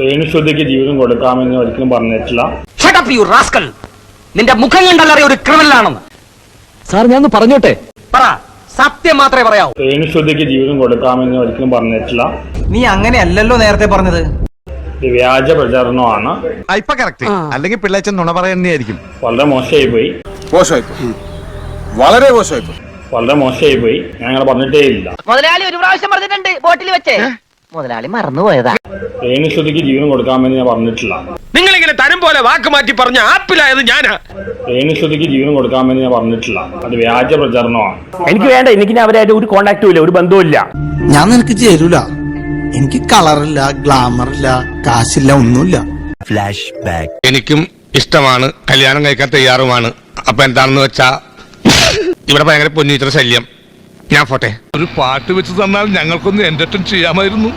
രേണുശ്രുതിക്ക് ജീവിതം കൊടുക്കാമെന്ന് ഒരിക്കലും പറഞ്ഞിട്ടില്ല. നിന്റെ മുഖം കണ്ടല്ലറിയ ഒരു ക്രിമിനലാണെന്ന്. സാർ ഞാൻ ഒന്ന് പറഞ്ഞോട്ടെ? പറ സത്യം മാത്രമേ പറയാവൂ. രേണുശ്രുതിക്ക് ജീവിതം കൊടുക്കാമെന്ന് ഒരിക്കലും പറഞ്ഞിട്ടില്ല. നീ അങ്ങനെയല്ലല്ലോ നേരത്തെ പറഞ്ഞത്. ഇത് വ്യാജ പ്രചാരണമാണ്. ഇപ്പൊ കറക്റ്റ് അല്ലെങ്കിൽ പിള്ളേച്ചൻ നുണ പറയുന്നതായിരിക്കും. വളരെ മോശമായി പോയി മോശമായിപ്പോയി. വളരെ മോശമായിപ്പോയി. വളരെ മോശമായി പോയി ഞാൻ അങ്ങനെ പറഞ്ഞിട്ടേ ഇല്ല മുതലാളി ഒരു പ്രാവശ്യം പറഞ്ഞിട്ടുണ്ട് ബോട്ടിൽ വെച്ച്. മുതലാളി മറന്നുപോയതാ. രേണുശ്രുതിക്ക് ജീവൻ കൊടുക്കാമെന്ന് ഞാൻ പറഞ്ഞിട്ടില്ല. നിങ്ങൾ ഇങ്ങനെ തരം പോലെ വാക്ക് മാറ്റി പറഞ്ഞ ആപ്പിലായത് ഞാനാ. രേണുശ്രുതിക്ക് ജീവൻ കൊടുക്കാമെന്ന് ഞാൻ പറഞ്ഞിട്ടില്ല. അത് വ്യാജ പ്രചരണമാണ്. എനിക്ക് വേണ്ട എനിക്ക് അവരായിട്ട് ഒരു കോണ്ടാക്റ്റും ഇല്ല ഒരു ബന്ധവും ഇല്ല. ഞാൻ നിനക്ക് ചേരൂല. എനിക്ക് കളറില്ല ഗ്ലാമർ ഇല്ല കാശില്ല ഒന്നുമില്ല. ഫ്ലാഷ് ബാക്ക് എനിക്കും ഇഷ്ടമാണ് കല്യാണം കഴിക്കാൻ തയ്യാറുമാണ്. അപ്പൊ എന്താണെന്ന് വെച്ചാ ഇവിടെ ഭയങ്കര പൊന്നീറ്റർ ശല്യം. ഞാൻ പോട്ടെ. ഒരു പാട്ട് വെച്ച് തന്നാൽ ഞങ്ങൾക്കൊന്ന് എന്റർടൈൻ ചെയ്യാമായിരുന്നു.